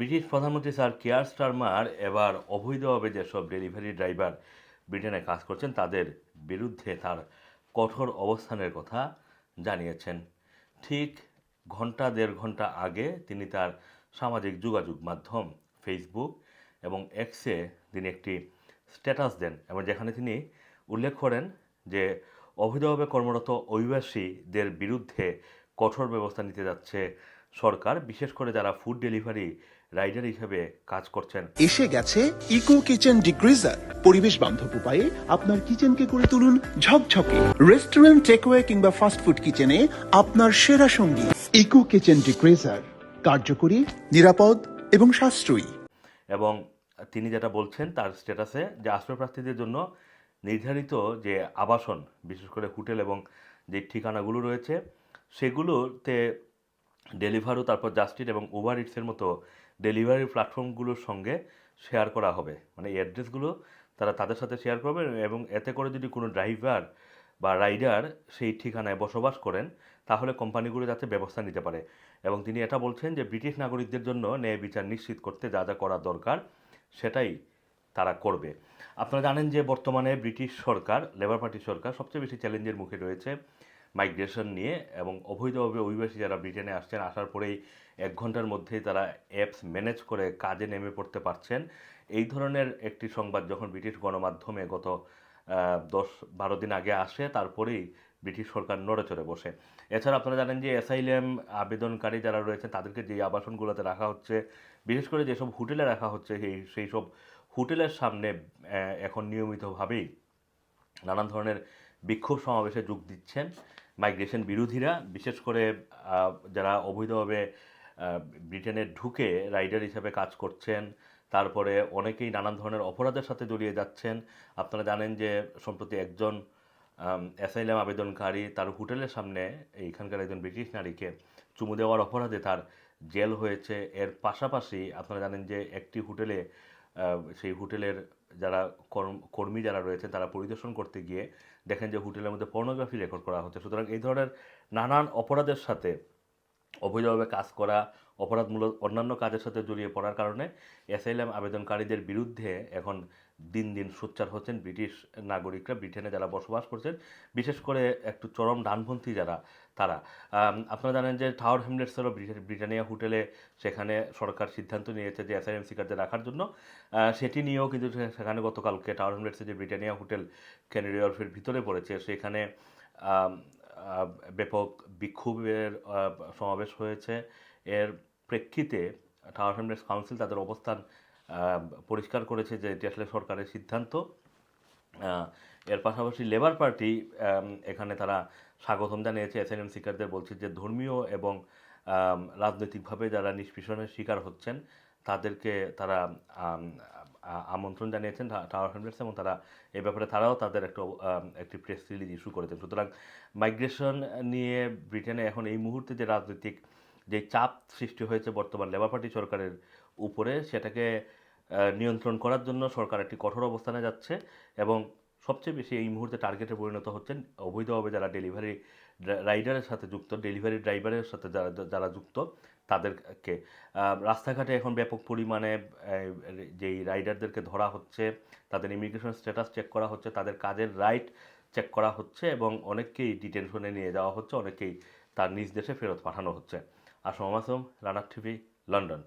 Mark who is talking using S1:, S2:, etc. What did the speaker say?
S1: British প্রধানমন্ত্রী sir care Starmer এবার অবৈধভাবে যেসব ডেলিভারি ড্রাইভার ব্রিটেনে কাজ করছেন, তাদের বিরুদ্ধে তার কঠোর অবস্থানের কথা জানিয়েছেন। ঠিক ঘণ্টা দেড় ঘণ্টা আগে তিনি তার সামাজিক যোগাযোগ মাধ্যম ফেসবুক এবং এক্সে তিনি একটি স্ট্যাটাস দেন এবং যেখানে তিনি উল্লেখ করেন যে অবৈধভাবে কর্মরত অভিবাসীদের বিরুদ্ধে কঠোর ব্যবস্থা নিতে যাচ্ছে সরকার, বিশেষ করে যারা ফুড ডেলিভারি রাইডার হিসেবে কাজ করছেন।
S2: এসে গেছে ইকো কিচেন ডিগ্রিজার পরিবেশ বান্ধব উপায়ে আপনার কিচেনকে করে তুলুন ঝকঝকে। রেস্টুরেন্ট টেকওয়ে কিংবা ফাস্টফুড কিচেনে আপনার সেরা সঙ্গী। ইকো কিচেন ডিগ্রিজার কার্যকরী নিরাপদ এবং সাশ্রয়ী।
S1: এবং তিনি যেটা বলছেন তার স্ট্যাটাসে যে আশ্রয়প্রার্থীদের জন্য নির্ধারিত যে আবাসন বিশেষ করে হোটেল এবং যে ঠিকানাগুলো রয়েছে সেগুলোতে ডেলিভারও তারপর জাস্টিট এবং ওভার ইটসের মতো ডেলিভারি প্ল্যাটফর্মগুলোর সঙ্গে শেয়ার করা হবে। মানে এই অ্যাড্রেসগুলো তারা তাদের সাথে শেয়ার করবে এবং এতে করে যদি কোনো ড্রাইভার বা রাইডার সেই ঠিকানায় বসবাস করেন, তাহলে কোম্পানিগুলো যাতে ব্যবস্থা নিতে পারে। এবং তিনি এটা বলছেন যে ব্রিটিশ নাগরিকদের জন্য ন্যায় বিচার নিশ্চিত করতে যা যা করা দরকার সেটাই তারা করবে। আপনারা জানেন যে বর্তমানে ব্রিটিশ সরকার, লেবার পার্টি সরকার সবচেয়ে বেশি চ্যালেঞ্জের মুখে রয়েছে। মাইগ্রেশন নিয়ে এবং অবৈধভাবে অভিবাসী যারা ব্রিটেনে আসছেন, আসার পরেই এক ঘণ্টার মধ্যেই তারা অ্যাপস ম্যানেজ করে কাজে নেমে পড়তে পারছেন। এই ধরনের একটি সংবাদ যখন ব্রিটিশ গণমাধ্যমে গত দশ বারো দিন আগে আসে, তারপরেই ব্রিটিশ সরকার নড়ে চড়ে বসে। এছাড়া আপনারা জানেন যে অ্যাসাইলেম আবেদনকারী যারা রয়েছে তাদেরকে যে আবাসনগুলোতে রাখা হচ্ছে, বিশেষ করে যেসব হোটেলে রাখা হচ্ছে, সেই সেই সব হোটেলের সামনে এখন নিয়মিতভাবেই নানান ধরনের বিক্ষোভ সমাবেশে যোগ দিচ্ছেন মাইগ্রেশন বিরোধীরা। বিশেষ করে যারা অবৈধভাবে ব্রিটেনে ঢুকে রাইডার হিসেবে কাজ করছেন, তারপরে অনেকেই নানান ধরনের অপরাধের সাথে জড়িয়ে যাচ্ছেন। আপনারা জানেন যে, সম্প্রতি একজন অ্যাসাইলাম আবেদনকারী তার হোটেলের সামনে এইখানকার একজন ব্রিটিশ নারীকে চুমু দেওয়ার অপরাধে তার জেল হয়েছে। এর পাশাপাশি আপনারা জানেন যে, একটি হোটেলে সেই হোটেলের যারা কর্ম- যারা রয়েছে তারা পরিদর্শন করতে গিয়ে দেখেন যে হোটেলের মধ্যে পর্নোগ্রাফি রেকর্ড করা হচ্ছে। সুতরাং এই ধরনের নানান অপরাধের সাথে অবৈধভাবে কাজ করা, অপরাধমূলক অন্যান্য কাজের সাথে জড়িয়ে পড়ার কারণে অ্যাসাইলাম আবেদনকারীদের বিরুদ্ধে এখন দিন দিন সোচ্চার হচ্ছেন ব্রিটিশ নাগরিকরা, ব্রিটেনে যারা বসবাস করছেন, বিশেষ করে একটু চরম ডানপন্থী যারা, তারা। আপনারা জানেন যে টাওয়ার হ্যামলেটসেরও ব্রিটে- ব্রিটানিয়া হোটেলে সেখানে সরকার সিদ্ধান্ত নিয়েছে যে অ্যাসাইলাম সিকারদের রাখার জন্য। সেটি নিয়েও কিন্তু সেখানে গতকালকে টাওয়ার হ্যামলেটসে যে ব্রিটানিয়া হোটেল ক্যানেডি ওয়ার্ফের ভিতরে পড়েছে, সেখানে ব্যাপক বিক্ষোভের সমাবেশ হয়েছে। এর প্রেক্ষিতে টাওয়ার হ্যামলেটস কাউন্সিল তাদের অবস্থান পরিষ্কার করেছে যে এটি আসলে সরকারের সিদ্ধান্ত। এর পাশাপাশি লেবার পার্টি এখানে তারা স্বাগতম জানিয়েছে। এসএনএম সিকারদের বলছে যে ধর্মীয় এবং রাজনৈতিকভাবে যারা নিষ্পেষণের শিকার হচ্ছেন, তাদেরকে তারা আমন্ত্রণ জানিয়েছেন টাওয়ার হ্যামলেটস এবং তারা এ ব্যাপারে তারাও তাদের একটা একটি প্রেস রিলিজ ইস্যু করেছেন। সুতরাং মাইগ্রেশন নিয়ে ব্রিটেনে এখন এই মুহূর্তে যে রাজনৈতিক যে চাপ সৃষ্টি হয়েছে বর্তমান লেবার পার্টি সরকারের উপরে, সেটাকে নিয়ন্ত্রণ করার জন্য সরকার একটি কঠোর অবস্থানে যাচ্ছে এবং সবচেয়ে বেশি এই মুহূর্তে টার্গেটে পরিণত হচ্ছেন অবৈধভাবে যারা ডেলিভারি রাইডারের সাথে যুক্ত ডেলিভারি ড্রাইভারের সাথে যারা যারা যুক্ত, তাদেরকে। রাস্তাঘাটে এখন ব্যাপক পরিমাণে যেই রাইডারদেরকে ধরা হচ্ছে, তাদের ইমিগ্রেশন স্ট্যাটাস চেক করা হচ্ছে, তাদের কাজের রাইট চেক করা হচ্ছে এবং অনেককেই ডিটেনশনে নিয়ে যাওয়া হচ্ছে অনেকেই তার নিজ দেশে ফেরত পাঠানো হচ্ছে। আসম আসম রানার টিভি, লন্ডন।